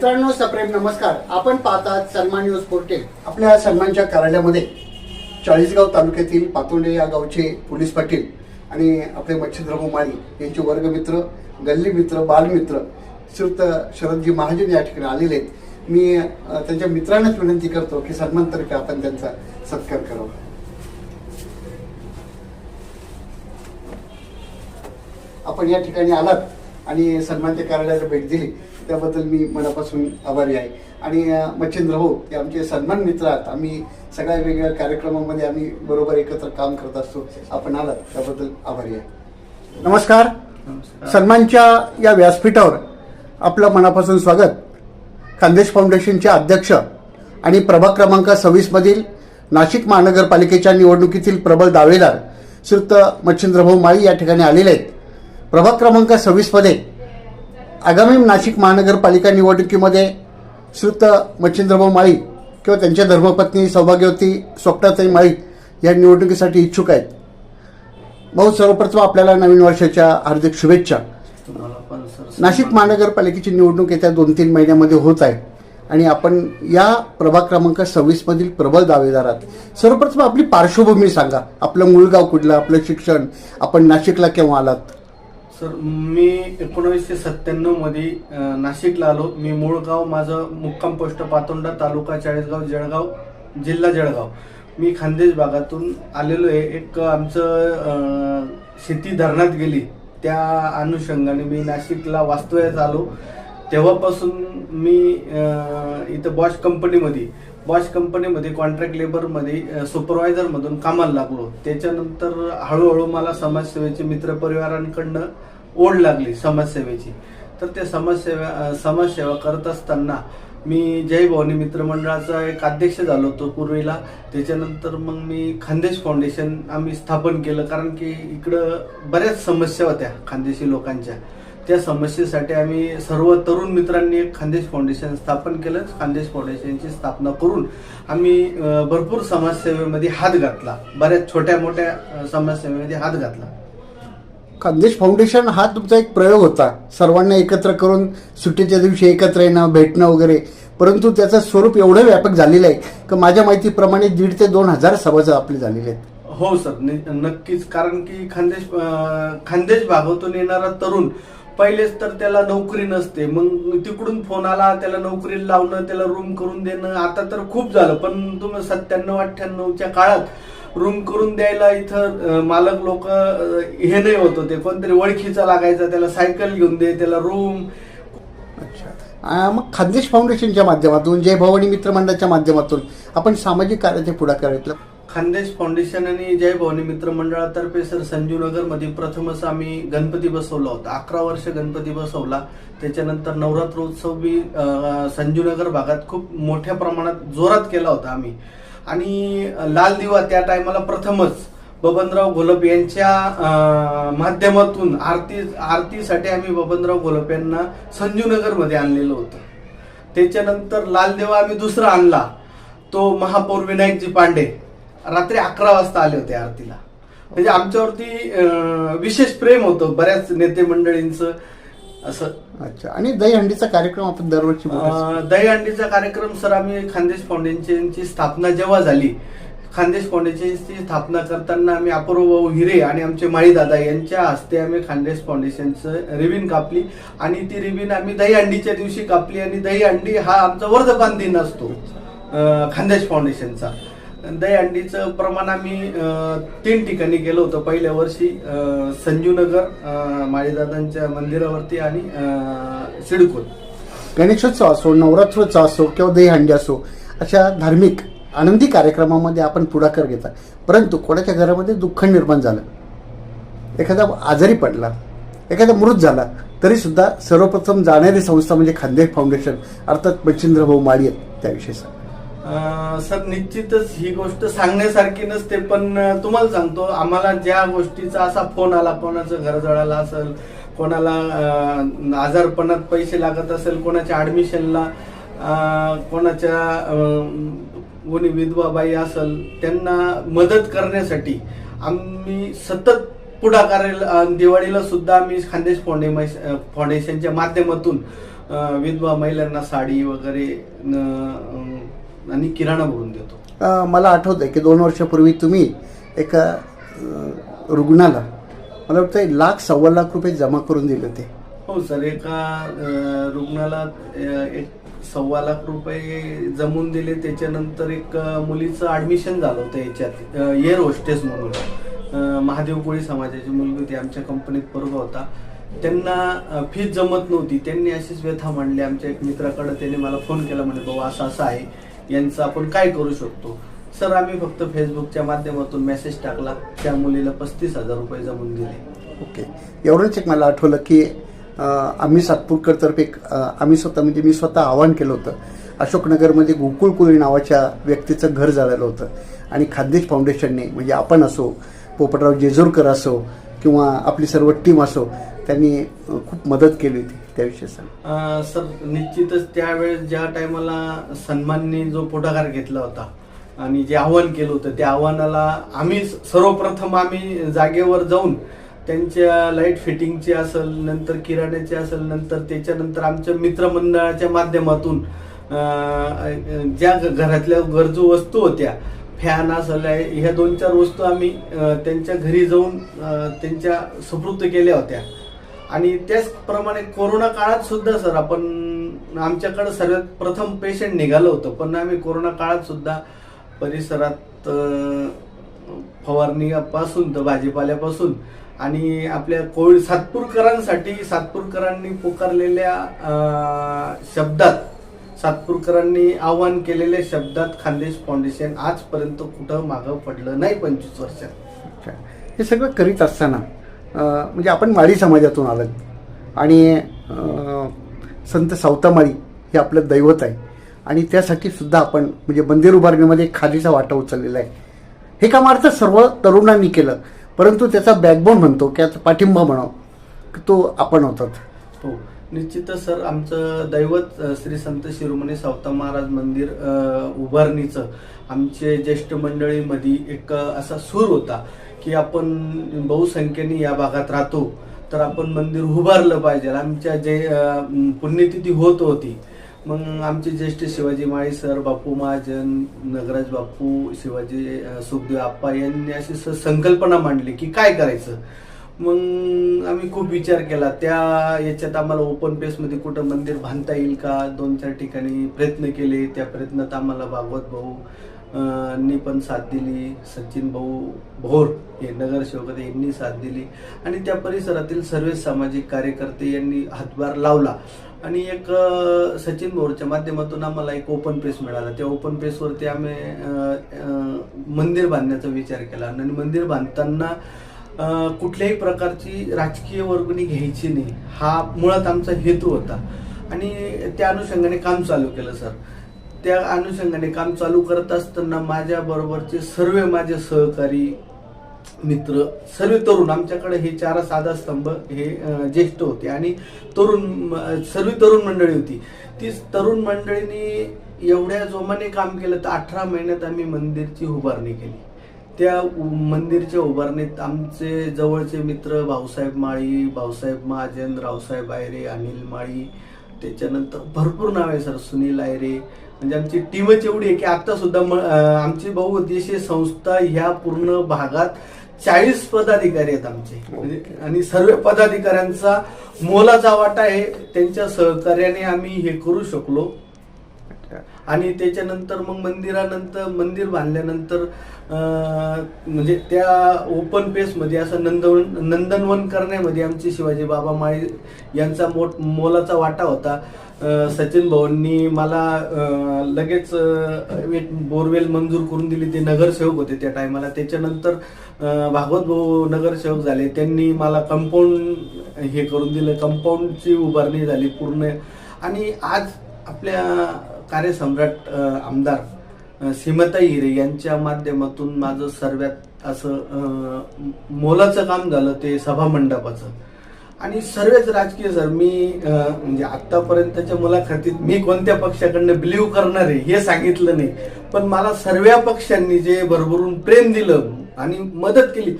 मित्रांनो सप्रेम नमस्कार. आपण पाहतात सन्मान न्यूज पोर्टेल. आपल्या सन्मानच्या कार्यालयामध्ये चाळीसगाव तालुक्यातील पातोंडे या गावचे पोलीस पाटील आणि आपले मच्छिंद्रभाऊ माळी यांचे वर्गमित्र गल्ली मित्र बालमित्र श्रुत शरदजी महाजन या ठिकाणी आलेले आहेत. मी त्यांच्या मित्रांनाच विनंती करतो की सन्मानतर्फे आपण त्यांचा सत्कार करावा. आपण या ठिकाणी आलात आणि सन्मानच्या कार्यालयाला भेट दिली. त्याबद्दल मी मनापासून आभारी आहे. आणि मच्छिंद्र हो हे आमचे सन्मान मित्र आहात. आम्ही सगळ्या वेगवेगळ्या कार्यक्रमामध्ये आम्ही बरोबर एकत्र काम करत असतो. आपण आलात. त्याबद्दल आभारी आहे. नमस्कार. सन्मानच्या या व्यासपीठावर आपलं मनापासून स्वागत. खानदेश फाउंडेशनचे अध्यक्ष आणि प्रभाग क्रमांक सव्वीस मधील नाशिक महानगरपालिकेच्या निवडणुकीतील प्रबळ दावेदार श्रुत मच्छिंद्रभाऊ माळी या ठिकाणी आलेले आहेत. प्रभाग क्रमांक सव्वीसमध्ये आगामी नाशिक महानगरपालिका निवडणुकीमध्ये श्रुत मच्छिंद्रभाऊ माळी किंवा त्यांच्या धर्मपत्नी सौभाग्यवती स्वप्नाताई माळी या निवडणुकीसाठी इच्छुक आहेत. भाऊ सर्वप्रथम आपल्याला नवीन वर्षाच्या हार्दिक शुभेच्छा. नाशिक महानगरपालिकेची निवडणूक येत्या दोन तीन महिन्यामध्ये होत आहे आणि आपण या प्रभाग क्रमांक सव्वीस मधील प्रबळ दावेदार आहात सर्वप्रथम आपली पार्श्वभूमी सांगा. आपलं मूळ गाव कुठलं? आपलं शिक्षण? आपण नाशिकला केव्हा आलात? सर मी एकोणावीसशे सत्त्याण्णवमध्ये नाशिकला आलो. मी मूळ गाव माझं मुक्काम पोस्ट पातोंडा तालुका चाळीसगाव जळगाव जिल्हा जळगाव. मी खानदेश भागातून आलेलो आहे. एक आमचं शेती धरणात गेली. त्या अनुषंगाने मी नाशिकला वास्तव्यात आलो. तेव्हापासून मी इथं बॉश कंपनीमध्ये बॉश कंपनीमध्ये कॉन्ट्रॅक्ट लेबरमध्ये सुपरवायझरमधून कामाला लागलो. त्याच्यानंतर हळूहळू मला समाजसेवेचे मित्रपरिवारांकडनं ओढ लागली समाजसेवेची. तर त्या समाजसेवा समाजसेवा करत असताना मी जय भवानी मित्रमंडळाचा एक अध्यक्ष झालो होतो पूर्वीला. त्याच्यानंतर मग मी खानदेश फाउंडेशन आम्ही स्थापन केलं. कारण की इकडं बऱ्याच समस्या होत्या खानदेशी लोकांच्या. त्या समस्येसाठी आम्ही सर्व तरुण मित्रांनी एक खानदेश फाउंडेशन स्थापन केलं. खानदेश फाउंडेशनची स्थापना करून आम्ही भरपूर समाजसेवेमध्ये हात घातला. बऱ्याच छोट्या मोठ्या समाजसेवेमध्ये हात घातला. खानदेश फाउंडेशन हा तुमचा एक प्रयोग होता. सर्वांना एकत्र करून सुट्टीच्या दिवशी एकत्र येणं भेटणं वगैरे. परंतु त्याचं स्वरूप एवढं व्यापक झालेलं आहे की माझ्या माहितीप्रमाणे दीड ते दोन हजार सभासद आपले झालेले आहेत. हो सर नक्कीच. कारण की खानदेश खानदेश भागातून येणारा तरुण पहिलेच तर त्याला नोकरी नसते. मग तिकडून फोन आला त्याला नोकरीला लावणं त्याला रूम करून देणं आता तर खूप झालं. पण तुम्ही सत्त्याण्णव अठ्ठ्याण्णवच्या काळात रूम करून द्यायला इथं मालक लोक हे नाही होत होते. कोणतरी ओळखीचा लागायचा त्याला सायकल घेऊन दे त्याला रूम अच्छा. मग खानदेश फाउंडेशनच्या माध्यमातून जय भवानी मित्रमंडळाच्या माध्यमातून आपण सामाजिक कार्याचे पुढाकार घेतलं. खानदेश फाउंडेशन आणि जय भवानी मित्र मंडळातर्फे सर संजूनगरमध्ये प्रथमच आम्ही गणपती बसवला होता. अकरा वर्ष गणपती बसवला. त्याच्यानंतर नवरात्रोत्सव बी अं, संजूनगर भागात खूप मोठ्या प्रमाणात जोरात केला होता आम्ही. आणि लाल दिवा त्या टायमाला प्रथमच बबनराव घोलप यांच्या माध्यमातून आरती आरतीसाठी आम्ही बबनराव घोलप यांना संजूनगरमध्ये आणलेलं होतं. त्याच्यानंतर लाल दिवा आम्ही दुसरा आणला. तो महापौर विनायकजी पांडे रात्री अकरा वाजता आले होते आरतीला. म्हणजे आमच्यावरती विशेष प्रेम होतं बऱ्याच नेते मंडळींचं. असं. अच्छा. आणि दहीहंडीचा कार्यक्रम आपण दरवर्षी. अं, दहीहंडीचा कार्यक्रम सर आम्ही खानदेश फाउंडेशनची स्थापना जेव्हा झाली खानदेश फाउंडेशनची स्थापना करताना आम्ही अपूर्व भाऊ हिरे आणि आमचे माळी दादा यांच्या हस्ते आम्ही खानदेश फाउंडेशनचं रिबीन कापली आणि ती रिबीन आम्ही दहीहंडीच्या दिवशी कापली आणि दहीहंडी हा आमचा वर्धपान दिन असतो अं, खानदेश फाउंडेशनचा. दहीहंडीचं प्रमाण आम्ही तीन ठिकाणी केलं होतं. पहिल्या वर्षी संजीवनगर संजूनगर माळीदादांच्या मंदिरावरती आणि सिडकोल गणेशोत्सव असो नवरात्रोत्सव असो किंवा दहीहंडी असो अशा धार्मिक आनंदी कार्यक्रमामध्ये आपण पुढाकार घेता. परंतु कोणाच्या घरामध्ये दुःख निर्माण झालं? एखादा आजारी पडला एखादा मृत झाला तरीसुद्धा सर्वप्रथम जाणारी संस्था म्हणजे खांदे फाउंडेशन अर्थात मच्छिंद्रभाऊ माळी आहेत त्याविषयी सांग. सर निश्चितच ही गोष्ट सांगण्यासारखी नसते पण तुम्हाला सांगतो आम्हाला ज्या गोष्टीचा असा फोन आला कोणाचं घर जळाला असेल कोणाला आजारपणात पैसे लागत असेल कोणाच्या ऍडमिशनला कोणाच्या कोणी विधवा बाई असेल त्यांना मदत करण्यासाठी आम्ही सतत पुढाकार दिवाळीला सुद्धा आम्ही खानदेश फाउंडे फाउंडेशनच्या माध्यमातून विधवा महिलांना साडी वगैरे न- आणि किराणा भरून देतो. मला आठवतं आहे की दोन वर्षापूर्वी तुम्ही एका रुग्णाला मला वाटतं लाख सव्वा लाख रुपये जमा करून दिले होते. हो सर एका रुग्णाला एक सव्वा लाख रुपये जमून दिले. त्याच्यानंतर एक मुलीचं ऍडमिशन झालं होतं याच्यात एअर होस्टेस म्हणून. महादेव कोळी समाजाची मुलगी होती आमच्या कंपनीत पोरगा होता. त्यांना फीस जमत नव्हती. त्यांनी अशीच व्यथा मांडली. आमच्या एक मित्राकडे त्यांनी मला फोन केला म्हणे बाबा असं असं आहे. यांचं आपण काय करू शकतो? सर आम्ही फक्त फेसबुकच्या माध्यमातून मेसेज टाकला. त्या मुलीला पस्तीस हजार रुपये जमून दिले. ओके. एवढंच एक मला आठवलं की आम्ही सातपूरकरतर्फे एक, आम्ही स्वतः म्हणजे मी स्वतः आवाहन केलं होतं. अशोकनगरमध्ये गोकुळ कुळी नावाच्या व्यक्तीचं घर जाळलं होतं. आणि खाद्यज फाउंडेशनने म्हणजे आपण असो पोपटराव जेजूरकर असो किंवा आपली सर्व टीम असो त्यांनी खूप मदत केली होती त्याविषयी सांग सर निश्चितच त्यावेळेस ज्या टायमाला सन्माननी जो पुढाकार घेतला होता आणि जे आव्हान केलं होतं त्या आव्हानाला आम्ही सर्वप्रथम आम्ही जागेवर जाऊन त्यांच्या लाइट फिटिंगची असेल नंतर किराण्याची असेल नंतर त्याच्यानंतर आमच्या मित्रमंडळाच्या माध्यमातून ज्या घरातल्या गरजू वस्तू होत्या फॅन असेल ह्या दोन चार वस्तू आम्ही त्यांच्या घरी जाऊन त्यांच्या सुपूर्द केल्या होत्या. आणि त्याचप्रमाणे कोरोना काळात सुद्धा सर आपण आमच्याकडे सर्वात प्रथम पेशंट निघालं होतं. पण आम्ही कोरोना काळात सुद्धा परिसरात फवारणीपासून तर भाजीपाल्यापासून आणि आपल्या कोविड सातपूरकरांसाठी सातपूरकरांनी पुकारलेल्या शब्दात सातपूरकरांनी आवाहन केलेल्या शब्दात खानदेश फाउंडेशन आजपर्यंत कुठं मागं पडलं नाही पंचवीस वर्षात. अच्छा. हे सगळं करीत असताना म्हणजे आपण माळी समाजातून आलात आणि संत सावतामाळी हे आपलं दैवत आहे. आणि त्यासाठी सुद्धा आपण म्हणजे मंदिर उभारणीमध्ये खालीचा वाटा उचललेला आहे. हे काम अर्थ सर्व तरुणांनी केलं. परंतु त्याचा बॅकबोन म्हणतो की पाठिंबा म्हणाव तो आपण होतात. हो. निश्चितच सर आमचं दैवत श्री संत शिरोमणी सावता महाराज मंदिर उभारणीचं आमचे ज्येष्ठ मंडळीमध्ये एक असा सूर होता की आपण बहुसंख्येने या भागात राहतो तर आपण मंदिर उभारलं पाहिजे. आमच्या जे पुण्यतिथी होत होती मग आमचे ज्येष्ठ शिवाजी माळी सर बापू महाजन नगराज बापू शिवाजी सुखदेव आप्पा यांनी अशी स- संकल्पना मांडली की काय करायचं? मग आम्ही खूप विचार केला. त्या याच्यात आम्हाला ओपनमध्ये कुठं मंदिर बांधता येईल का? दोन चार ठिकाणी प्रयत्न केले. त्या प्रयत्नात आम्हाला भागवत भाऊ नी पण साथ दिली. सचिन भाऊ भोर हे नगरसेवक यांनी साथ दिली. आणि त्या परिसरातील सर्व सामाजिक कार्यकर्ते यांनी हातभार लावला. आणि एक सचिन भोरच्या माध्यमातून आम्हाला एक ओपन पेस मिळाला. त्या ओपन पेसवरती आम्ही मंदिर बांधण्याचा विचार केला. आणि मंदिर बांधताना कुठल्याही प्रकारची राजकीय वर्गणी घ्यायची नाही. हा मुळात आमचा हेतू होता. आणि त्या अनुषंगाने काम चालू केलं सर. त्या अनुषंगाने काम चालू करत असताना माझ्याबरोबरचे सर्व माझे सहकारी मित्र सर्व तरुण आमच्याकडे हे चार साधा स्तंभ हे ज्येष्ठ होते. आणि तरुण म- सर्व तरुण मंडळी होती. ती तरुण मंडळींनी एवढ्या जोमाने काम केलं तर अठरा महिन्यात आम्ही मंदिरची उभारणी केली. त्या मंदिरच्या उभारणीत आमचे जवळचे मित्र भाऊसाहेब माळी भाऊसाहेब महाजन रावसाहेब आयरे अनिल माळी त्याच्यानंतर भरपूर नाव आहे सर सुनील आयरे. म्हणजे आमची टीमच एवढी आहे की आता सुद्धा आमची बहुउद्देशीय संस्था ह्या पूर्ण भागात चाळीस पदाधिकारी आहेत आमचे. म्हणजे आणि सर्व पदाधिकाऱ्यांचा मोलाचा वाटा आहे. त्यांच्या सहकार्याने आम्ही हे करू शकलो. आणि त्याच्यानंतर मग मंदिरानंतर मंदिर बांधल्यानंतर म्हणजे त्या ओपन पेसमध्ये असं नंदवन नंदनवन करण्यामध्ये आमचे शिवाजी बाबा माळी यांचा मोठ मोलाचा वाटा होता. सचिन भाऊंनी मला लगेच एक बोरवेल मंजूर करून दिली. ते नगरसेवक होते त्या टायमाला त्याच्यानंतर भागवत भाऊ नगरसेवक झाले. त्यांनी मला कंपाऊंड हे करून दिलं. कंपाऊंडची उभारणी झाली पूर्ण. आणि आज आपल्या कार्यसम्राट आमदार अ, सीमाताई हिरे यांच्या माध्यमातून माझं सर्वात असं मोलाचं काम झालं ते सभामंडपाचं आणि सर्वच राजकीय सर मी म्हणजे आतापर्यंतच्या मुलाखतीत मी कोणत्या पक्षाकडनं बिलीव्ह करणार आहे हे सांगितलं नाही. पण मला सर्व पक्षांनी जे भरभरून प्रेम दिलं आणि मदत केली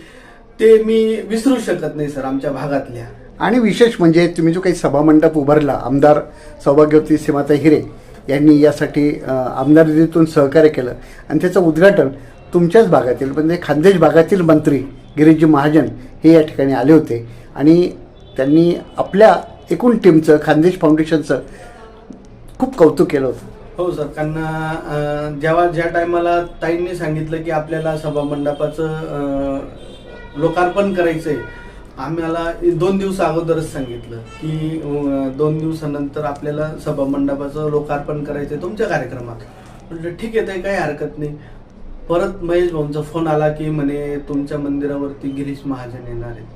ते मी विसरू शकत नाही सर आमच्या भागातल्या. आणि विशेष म्हणजे तुम्ही जो काही सभामंडप उभारला आमदार सौभाग्यवती सीमाता हिरे यांनी यासाठी आमदार निधीतून सहकार्य केलं. आणि त्याचं उद्घाटन तुमच्याच भागातील म्हणजे खानदेश भागातील मंत्री गिरीजी महाजन हे या ठिकाणी आले होते. आणि त्यांनी आपल्या एकूण टीमचं खानदेश फाउंडेशनचं खूप कौतुक केलं होतं. हो सर कारण जेव्हा ज्या टायमाला ताईंनी सांगितलं की आपल्याला सभा मंडपाचं करायचं आहे आम्हाला दोन दिवस अगोदरच सांगितलं की दोन दिवसानंतर आपल्याला सभा मंडपाचं लोकार्पण आहे तुमच्या कार्यक्रमात. म्हटलं ठीक आहे ताई काही हरकत नाही. परत महेश भाऊंचा फोन आला की म्हणे तुमच्या मंदिरावरती गिरीश महाजन येणार आहेत.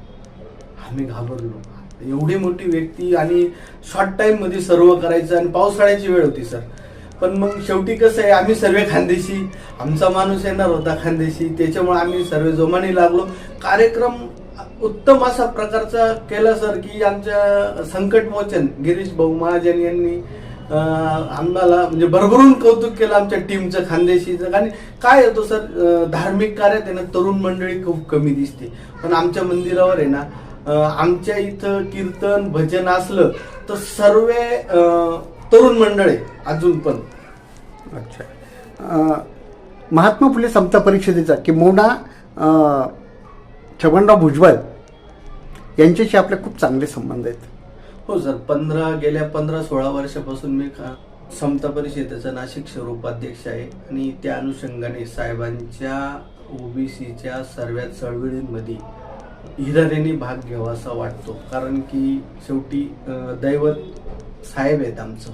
आम्ही घाबरलो. एवढी मोठी व्यक्ती आणि शॉर्ट टाइममध्ये सर्व करायचं आणि पावसाळ्याची वेळ होती सर पण मग शेवटी कसं आहे आम्ही सर्व खानदेशी आमचा माणूस येणार होता खानदेशी त्याच्यामुळे आम्ही सर्व जोमाने लागलो. कार्यक्रम उत्तम असा प्रकारचा केला सर की आमच्या संकट मोचन गिरीश भाऊ महाजन यांनी आम्हाला म्हणजे भरभरून कौतुक केलं आमच्या टीमचं खानदेशीचं. आणि काय होतं सर धार्मिक कार्यात आहे ना तरुण मंडळी खूप कमी दिसते. पण आमच्या मंदिरावर आहे ना आमच्या इथं कीर्तन भजन असलं तर सर्व तरुण मंडळ आहे अजून पण. अच्छा. महात्मा फुले समता परिषदेचा किंबहुना मोडा छगनराव भुजबळ यांच्याशी आपले खूप चांगले संबंध आहेत. हो सर पंधरा गेल्या पंधरा सोळा वर्षापासून मी का- समता परिषदेचा नाशिक शहर उपाध्यक्ष आहे आणि त्या अनुषंगाने साहेबांच्या ओबीसीच्या सर्व चळवळींमध्ये हिराऱ्यांनी भाग घ्यावा असा वाटतो. कारण की शेवटी दैवत साहेब आहेत आमचं.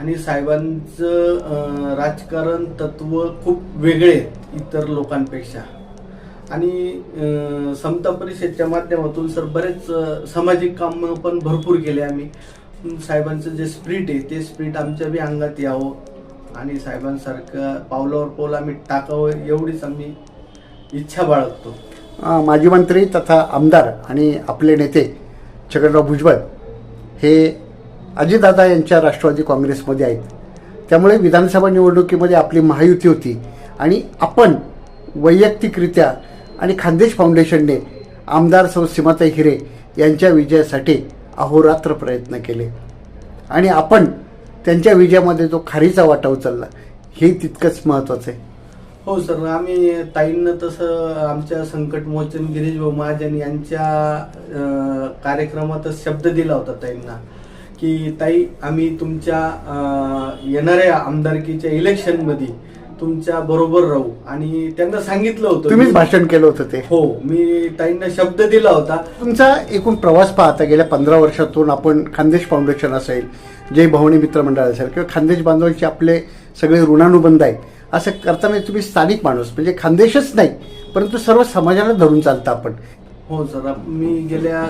आणि साहेबांचं राजकारण तत्व खूप वेगळे आहेत इतर लोकांपेक्षा. आणि समता परिषदच्या माध्यमातून सर बरेच सामाजिक काम पण भरपूर केले आम्ही. साहेबांचं जे स्प्रिट आहे ते स्प्रिट आमच्या बी अंगात यावं आणि साहेबांसारखं पावलावर पाऊल आम्ही टाकावं एवढीच आम्ही इच्छा बाळगतो. माजी मंत्री तथा आमदार आणि आपले नेते छगनराव भुजबळ हे अजितदादा यांच्या राष्ट्रवादी काँग्रेसमध्ये आहेत. त्यामुळे विधानसभा निवडणुकीमध्ये आपली महायुती होती आणि आपण वैयक्तिकरित्या आणि खानदेश फाउंडेशनने आमदार सौ सीमाताई हिरे यांच्या विजयासाठी अहोरात्र प्रयत्न केले. आणि आपण त्यांच्या विजयामध्ये जो खारीचा वाटा उचलला हे तितकंच महत्त्वाचं आहे. हो सर आम्ही ताईंना तसं आमच्या संकट मोचन गिरीश भाऊ महाजन यांच्या कार्यक्रमातच शब्द दिला होता ताईंना की ताई आम्ही तुमच्या येणाऱ्या आमदारकीच्या इलेक्शनमध्ये तुमच्या बरोबर राहू. आणि त्यांना सांगितलं होतं तुम्हीच भाषण केलं होतं ते. हो मी ताईंना शब्द दिला होता. तुमचा एकूण प्रवास पाहता गेल्या पंधरा वर्षातून आपण खानदेश फाउंडेशन असेल जय भवानी मित्र मंडळ असेल किंवा खानदेश बांधवांचे आपले सगळे ऋणानुबंध आहेत असं करताना तुम्ही स्थानिक माणूस म्हणजे खानदेशच नाही परंतु सर्व समाजाला धरून चालता आपण. हो सर मी गेल्या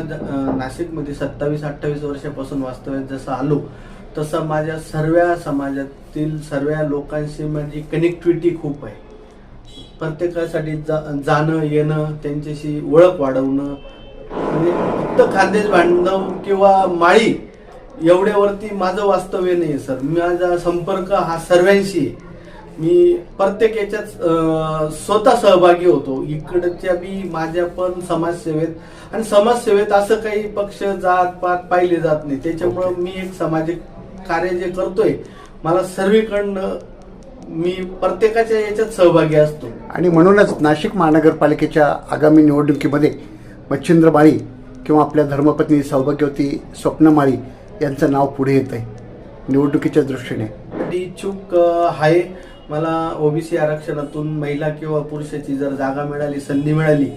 नाशिकमध्ये सत्तावीस अठ्ठावीस वर्षापासून वास्तव्यात जसं आलो तसं माझ्या सर्व समाजातील सर्व लोकांशी माझी कनेक्टिव्हिटी खूप आहे. प्रत्येकासाठी जा जाणं येणं त्यांच्याशी ओळख वाढवणं म्हणजे फक्त खानदेश बांधव किंवा माळी एवढ्यावरती माझं वास्तव्य नाही सर. माझा संपर्क हा सर्वांशी आहे. मी प्रत्येक याच्यात स्वतः सहभागी होतो. इकडच्या बी माझ्या पण समाजसेवेत आणि समाजसेवेत असं काही पक्ष जात पात पाहिले जात नाही. त्याच्यामुळं मी एक सामाजिक कार्य जे करतोय मला सर्वीकडनं मी प्रत्येकाच्या याच्यात सहभागी असतो. आणि म्हणूनच नाशिक महानगरपालिकेच्या आगामी निवडणुकीमध्ये मच्छिंद्र माळी किंवा आपल्या धर्मपत्नी सौभाग्यवती स्वप्न माळी यांचं नाव पुढे येत आहे. निवडणुकीच्या दृष्टीने. साठी इच्छुक आहे. मला ओबीसी आरक्षणातून महिला किंवा पुरुषाची जर जागा मिळाली संधी मिळाली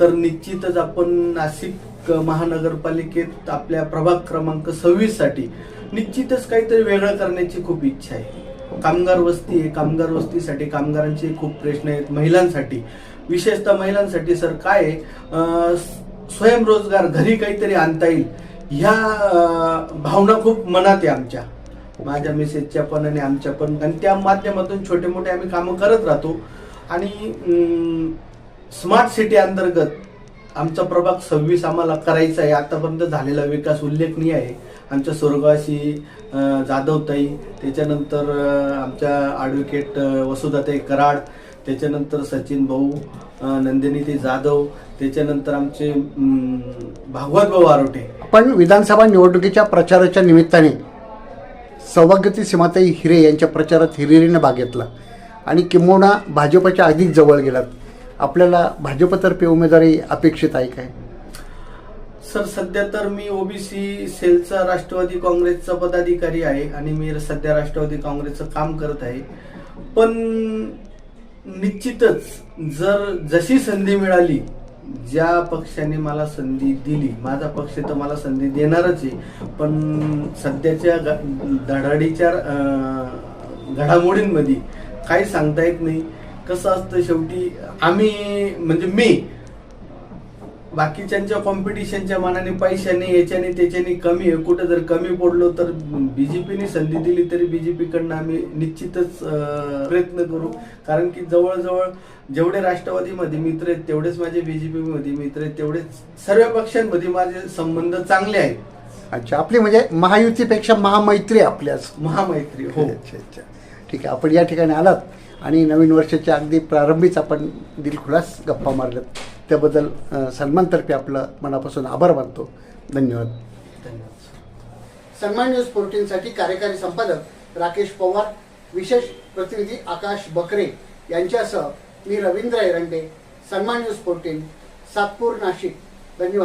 तर निश्चितच आपण नाशिक महानगरपालिकेत आपल्या प्रभाग क्रमांक सव्वीससाठी निश्चितच काहीतरी वेगळं करण्याची खूप इच्छा आहे. कामगार वस्ती आहे. कामगार वस्तीसाठी कामगारांचे खूप प्रश्न आहेत महिलांसाठी. विशेषतः महिलांसाठी सर काय स्वयंरोजगार घरी काहीतरी आणता येईल. ह्या भावना खूप मनात आहे आमच्या. माझ्या मिसेसच्या पण आणि आमच्या पण. आणि त्या माध्यमातून छोटे मोठे आम्ही कामं करत राहतो. आणि स्मार्ट सिटी अंतर्गत आमचा प्रभाग सव्वीस आम्हाला करायचा आहे. आतापर्यंत झालेला विकास उल्लेखनीय आहे. आमच्या स्वर्गवासी जाधवताई त्याच्यानंतर आमच्या ॲडव्होकेट वसुधाताई कराड त्याच्यानंतर सचिन भाऊ नंदिनीती जाधव त्याच्यानंतर आमचे भागवत भाऊ आरोटे. पण विधानसभा निवडणुकीच्या प्रचाराच्या निमित्ताने सौभाग्यती सीमाताई हिरे यांच्या प्रचारात हिरिरीने भाग घेतला आणि किंबहुना भाजपच्या अधिक जवळ गेलात. आपल्याला भाजपतर्फे उमेदवारी अपेक्षित आहे काय? सर सध्या तर मी ओबीसी सेलचा राष्ट्रवादी काँग्रेसचा पदाधिकारी आहे आणि मी सध्या राष्ट्रवादी काँग्रेसचं काम करत आहे. पण निश्चितच जर जशी संधी मिळाली ज्या पक्षाने मला संधी दिली माझा पक्ष तर मला संधी देणारच आहे पण सध्याच्या ग- धडाडीच्या घडामोडींमध्ये काही सांगता येत नाही. कसं असतं शेवटी आम्ही म्हणजे मी बाकीच्यांच्या कॉम्पिटिशनच्या मानाने पैशाने याच्याने त्याच्याने कमी आहे. कुठं जर कमी पडलो तर बीजेपीने संधी दिली तरी बीजेपीकडनं आम्ही निश्चितच प्रयत्न करू. कारण की जवळजवळ जेवढे राष्ट्रवादीमध्ये मित्र आहेत तेवढेच माझे बीजेपी मध्ये मित्र आहेत तेवढेच सर्व पक्षांमध्ये माझे संबंध चांगले आहेत. अच्छा आपली म्हणजे महायुतीपेक्षा महामैत्री आहे आपल्याच महामैत्री हो. अच्छा अच्छा. ठीक आहे आपण या ठिकाणी आलात आणि नवीन वर्षाच्या अगदी प्रारंभीच आपण दिलखुलास गप्पा मारल्यात. त्याबद्दल सन्मानतर्फे आपलं मनापासून आभार मानतो. धन्यवाद. धन्यवाद. सन्मान न्यूज फोर्टीनसाठी कार्यकारी संपादक राकेश पवार विशेष प्रतिनिधी आकाश बकरे यांच्यासह मी रवींद्र एरंडे सन्मान न्यूज फोर्टीन सातपूर नाशिक. धन्यवाद.